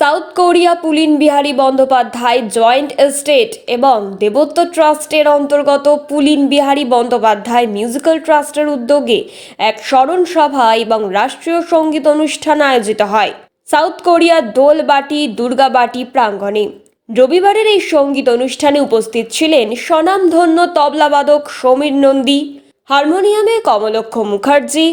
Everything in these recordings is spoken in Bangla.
South Korea Pulin Bihari Bandyopadhyay joint estate এবং দেবত্ব ট্রাস্টের অন্তর্গত পুলিন বিহারী বন্দ্যোপাধ্যায় মিউজিক্যাল ট্রাস্টের উদ্যোগে এক স্মরণ সভা এবং রাষ্ট্রীয় সংগীত অনুষ্ঠান আয়োজিত হয়। সাউথ কোরিয়ার দোলবাটি, দুর্গাবাটি প্রাঙ্গণে। রবিবারের এই সংগীত অনুষ্ঠানে উপস্থিত ছিলেন স্বনামধন্য তবলাবাদক সমীর নন্দী, হারমোনিয়ামে কমলক্ষ মুখার্জি,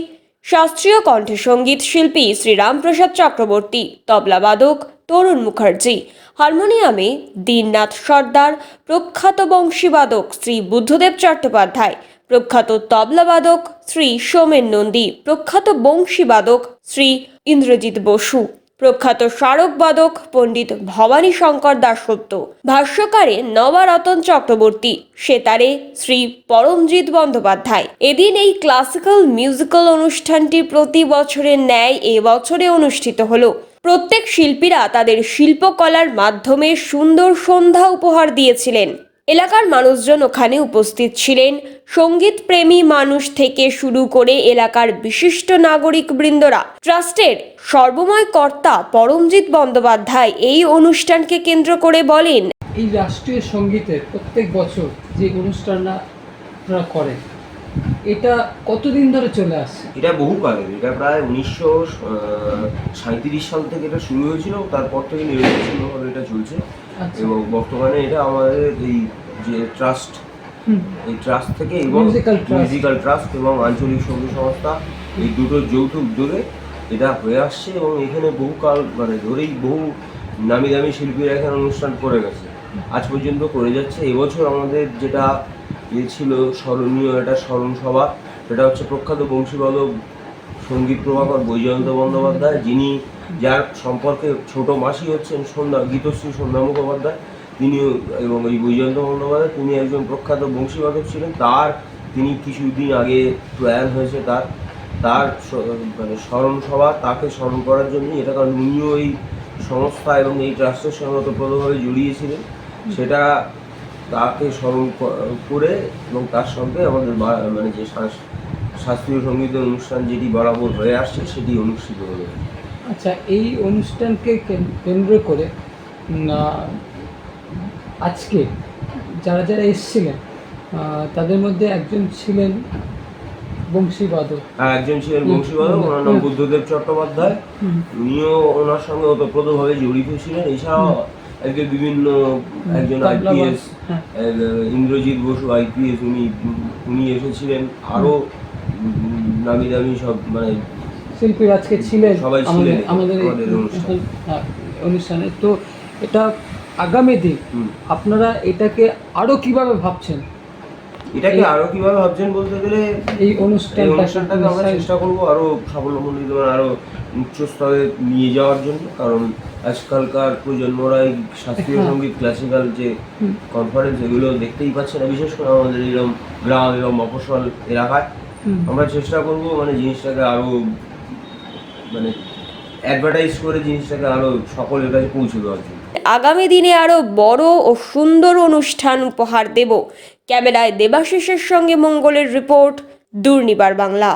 শাস্ত্রীয় কণ্ঠসঙ্গীত শিল্পী শ্রীরামপ্রসাদ চক্রবর্তী তবলাবাদক তরুণ মুখার্জি। হারমোনিয়ামে দীননাথ সর্দার, প্রখ্যাত বংশীবাদক শ্রী বুদ্ধদেব চট্টোপাধ্যায়, প্রখ্যাত তবলাবাদক শ্রী সোমেন নন্দী, প্রখ্যাত বংশীবাদক শ্রী ইন্দ্রজিৎ বসু, প্রখ্যাত স্মারকবাদক পণ্ডিত ভবানী শঙ্কর দাসগুপ্ত ভাষ্যকারে নবারতন চক্রবর্তী, সেতারে শ্রী পরমজিৎ বন্দ্যোপাধ্যায়। এদিন এই ক্লাসিক্যাল মিউজিক্যাল অনুষ্ঠানটি প্রতি বছরের ন্যায় এবছরে অনুষ্ঠিত হলো। প্রত্যেক শিল্পীরা তাদের শিল্পকলার মাধ্যমে সুন্দর সন্ধ্যা উপহার দিয়েছিলেন। এলাকার মানুষজন ওখানে উপস্থিত ছিলেন। সংগীত প্রেমী মানুষ থেকে শুরু করে এলাকার বিশিষ্ট নাগরিক বৃন্দরা ট্রাস্টের সর্বময় কর্তা পরমজিৎ বন্দ্যোপাধ্যায় এই অনুষ্ঠানকে কেন্দ্র করে বলেন, এই রাষ্ট্রীয় সঙ্গীতের প্রত্যেক বছর যে অনুষ্ঠানটা করেন এটা কতদিন ধরে চলে আসছে? এটা বহুকালের এটা প্রায় উনিশশো সাঁত্রিশ সাল থেকে এটা শুরু হয়েছিল তারপর থেকে নিরবিচ্ছিন্নভাবে এটা চলছে। আচ্ছা। এবং বর্তমানে এটা আমাদের এই যে ট্রাস্ট এই ট্রাস্ট থেকে এবং মিউজিক্যাল ট্রাস্ট এবং আঞ্চলিক সংগীত সংস্থা এই দুটো যৌথ উদ্যোগে এটা হয়ে আসছে এবং এখানে বহুকাল মানে ধরেই বহু নামি দামি শিল্পীরা এখানে অনুষ্ঠান করে গেছে। আজ পর্যন্ত করে যাচ্ছে। এবছর আমাদের যেটা ইয়ে ছিল স্মরণীয় এটা স্মরণ সভা সেটা হচ্ছে প্রখ্যাত বংশীবাদক সংগীত প্রভাকর বৈজয়ন্ত বন্দ্যোপাধ্যায়, যিনি যার সম্পর্কে ছোট মাসি হচ্ছেন সন্ধ্যা, গীতশ্রী সন্ধ্যা মুখোপাধ্যায়। তিনি এবং এই বৈজয়ন্ত বন্দ্যোপাধ্যায়, তিনি একজন প্রখ্যাত বংশীবাদক ছিলেন। তার তিনি কিছুদিন আগে প্রয়াণ হয়েছে তার। তার মানে স্মরণ সভা তাকে স্মরণ করার জন্য এটা কারণ উনিও এই সংস্থা এবং এই ট্রাস্টের সঙ্গে ওতপ্রোতভাবে জড়িয়েছিলেন। সেটা তাকে স্মরণ করে এবং তার সঙ্গে আমাদের মানে যে শাস্ত্রীয় সঙ্গীতের অনুষ্ঠান যেটি বরাবর হয়ে আসছে সেটি অনুষ্ঠিত হলো আচ্ছা এই অনুষ্ঠানকে কেন্দ্র করে আজকে যারা যারা এসেছিলেন তাদের মধ্যে একজন ছিলেন বংশীবাদক আর একজন ছিলেন বংশীবাদক ওনার নাম বুদ্ধদেব চট্টোপাধ্যায়। উনিও ওনার সঙ্গে ওতপ্রোতভাবে জড়িত ছিলেন। এছাড়াও একজন বিভিন্ন একজন আইপিএস হ্যাঁ, ইন্দ্রজিৎ বসু আইপিএস উনি উনি এসেছিলেন আরও নামি দামি সব মানে শিল্পীরা আজকে ছিলেন সবাই ছিলেন আমাদের অনুষ্ঠানে। হ্যাঁ, অনুষ্ঠানে। তো এটা আগামী দিন আপনারা এটাকে আরও কীভাবে ভাবছেন? এটাকে আরও কীভাবে ভাবছেন বলতে গেলে এই এই অনুষ্ঠানটা অনুষ্ঠানটাকে আমরা চেষ্টা করব আরও মানে আরও উচ্চস্তরে নিয়ে যাওয়ার জন্য। কারণ আজকালকার প্রজন্মরা এই শাস্ত্রীয় হ্যাঁ। সংগীত ক্লাসিক্যাল যে কনফারেন্স এগুলো দেখতেই পাচ্ছে না বিশেষ করে আমাদের এরকম গ্রাম এবং মফস্বল এলাকায় আমরা চেষ্টা করব মানে জিনিসটাকে আরও মানে অ্যাডভার্টাইজ করে জিনিসটাকে আরও সকলের কাছে পৌঁছে দেওয়ার জন্য। আগামী দিনে আরও বড় ও সুন্দর অনুষ্ঠান উপহার দেব। ক্যামেরায় দেবাশিসের সঙ্গে মঙ্গলের রিপোর্ট দুর্নিবার বাংলা।